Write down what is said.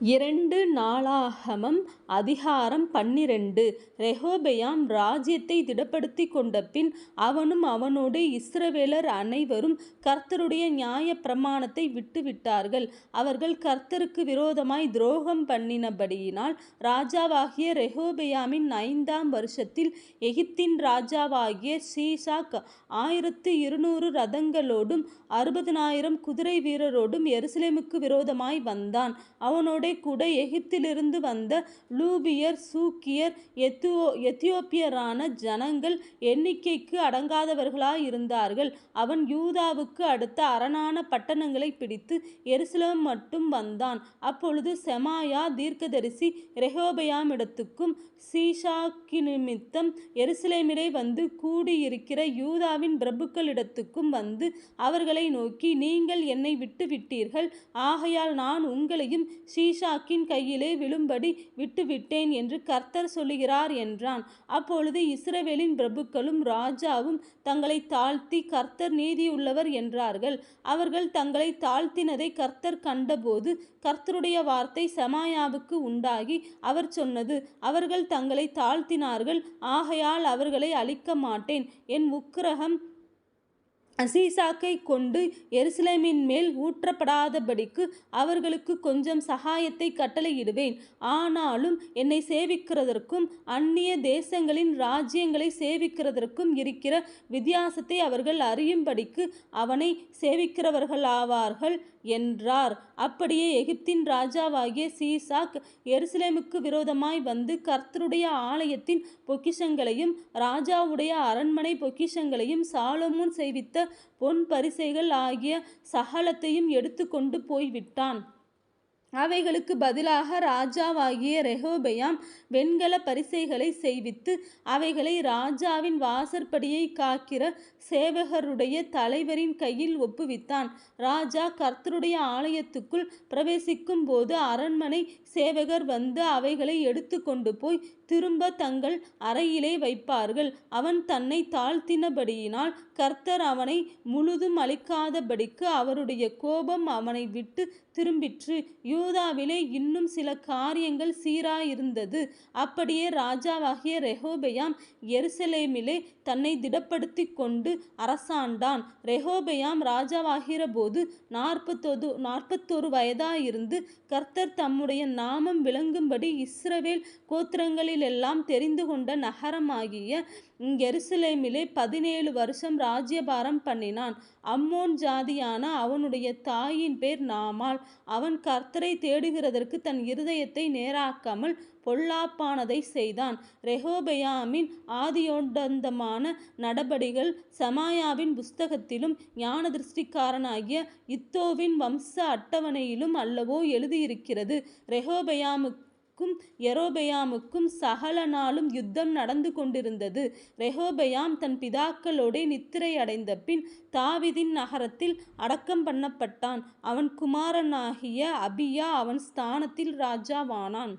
இரண்டு நாளாகமம் அதிகாரம் பன்னிரண்டு ரெஹோபெயாம் ராஜ்யத்தை திடப்படுத்திக் கொண்டபின் அவனும் அவனோடு இஸ்ரவேலர் அனைவரும் கர்த்தருடைய நியாய பிரமாணத்தை விட்டுவிட்டார்கள். அவர்கள் கர்த்தருக்கு விரோதமாய் துரோகம் பண்ணினபடியினால் ராஜாவாகிய ரெகொபெயாமின் ஐந்தாம் வருஷத்தில் எகிப்தின் ராஜாவாகிய சீசாக் ஆயிரத்து இருநூறு ரதங்களோடும் அறுபதினாயிரம் குதிரை வீரரோடும் எருசலேமுக்கு விரோதமாய் வந்தான். அவனோட கூட எகிப்திலிருந்து வந்த லூபியர் சூக்கியர் எத்தியோப்பியரான ஜனங்கள் எண்ணிக்கைக்கு அடங்காதவர்களாயிருந்தார்கள். அவன் யூதாவுக்கு அடுத்த அரணான பட்டணங்களை பிடித்து எருசலம் மட்டும் வந்தான். அப்பொழுது செமாயா தீர்க்கதரிசி ரெஹோபயாமிடத்துக்கும் சீஷாக்கி நிமித்தம் எருசலேமிலே வந்து கூடியிருக்கிற யூதாவின் பிரபுக்களிடத்துக்கும் வந்து அவர்களை நோக்கி நீங்கள் என்னை விட்டுவிட்டீர்கள் ஆகையால் நான் உங்களையும் சீஷாக்கின் கையிலே விழும்படி விட்டுவிட்டேன் என்று கர்த்தர் சொல்லுகிறார் என்றான். அப்பொழுது இஸ்ரவேலின் பிரபுக்களும் ராஜாவும் தங்களை தாழ்த்தி கர்த்தர் நீதியுள்ளவர் என்றார்கள். அவர்கள் தங்களை தாழ்த்தினதை கர்த்தர் கண்டபோது கர்த்தருடைய வார்த்தை செமாயாவுக்கு உண்டாகி அவர் சொன்னது அவர்கள் தங்களை தாழ்த்தினார்கள் ஆகையால் அவர்களை அழிக்க மாட்டேன் என் உக்கிரகம் சீஷாக்கைக் கொண்டு எருசலேமின் மேல் ஊற்றப்படாதபடிக்கு அவர்களுக்கு கொஞ்சம் சகாயத்தை கட்டளையிடுவேன். ஆனாலும் என்னை சேவிக்கிறதற்கும் அந்நிய தேசங்களின் ராஜ்யங்களை சேவிக்கிறதற்கும் இருக்கிற வித்தியாசத்தை அவர்கள் அறியும்படிக்கு அவனை சேவிக்கிறவர்களாவார்கள் என்றார். அப்படியே எகிப்தின் ராஜாவாகிய சீசாக் எருசலேமுக்கு விரோதமாய் வந்து கர்த்தருடைய ஆலயத்தின் பொக்கிஷங்களையும் ராஜாவுடைய அரண்மனை பொக்கிஷங்களையும் சாலமுன் செய்வித்த பொன் பரிசைகள் ஆகிய சகலத்தையும் எடுத்துக்கொண்டு போய்விட்டான். அவைகளுக்கு பதிலாக ராஜாவாகிய ரெஹோபயாம் வெண்கல பரிசைகளை செய்வித்து அவைகளை ராஜாவின் வாசற்படியை காக்கிற சேவகருடைய தலைவரின் கையில் ஒப்புவித்தான். ராஜா கர்த்தருடைய ஆலயத்துக்குள் பிரவேசிக்கும்போது அரண்மனை சேவகர் வந்து அவைகளை எடுத்துக்கொண்டுபோய் திரும்ப தங்கள் அறையிலே வைப்பார்கள். அவன் தன்னை தாழ்த்தினபடியினால் கர்த்தர் அவனை முழுதும் அழிக்காதபடிக்கு அவருடைய கோபம் அவனை விட்டு திரும்பிற்று. யூதாவிலே இன்னும் சில காரியங்கள் சீராயிருந்தது. அப்படியே ராஜாவாகிய ரெகொபெயாம் எருசலேமிலே தன்னை திடப்படுத்தி கொண்டு அரசாண்டான். ரெகொபெயாம் ராஜாவாகிறபோது நாற்பத்தொரு வயதாயிருந்து கர்த்தர் தம்முடைய நாமம் விளங்கும்படி இஸ்ரவேல் கோத்திரங்களிலெல்லாம் தெரிந்து கொண்ட நகரமாகிய எருசலேமிலே பதினேழு வருஷம் ராஜ்யபாரம் பண்ணினான். அம்மோன் ஜாதியான அவனுடைய தாயின் பேர் நாமாள். அவன் கர்த்தரைத் தேடுகிறதற்கு தன் இருதயத்தை நேராக்காமல் பொல்லாப்பானதை செய்தான். ரெஹோபயாமின் ஆதியோடந்தமான நடபடிகள் சமாயாவின் புஸ்தகத்திலும் ஞான திருஷ்டிக்காரனாகிய இத்தோவின் வம்ச அட்டவணையிலும் அல்லவோ எழுதியிருக்கிறது. ரெகொபெயாமுக்கும் யெரொபெயாமுக்கும் சகல நாளும் யுத்தம் நடந்துகொண்டிருந்தது. ரெகொபெயாம் தன் பிதாக்களோடே பின் தாவிதின் நகரத்தில் அடக்கம் பண்ணப்பட்டான். அவன் குமாரனாகிய அபியா அவன் ஸ்தானத்தில் ராஜாவானான்.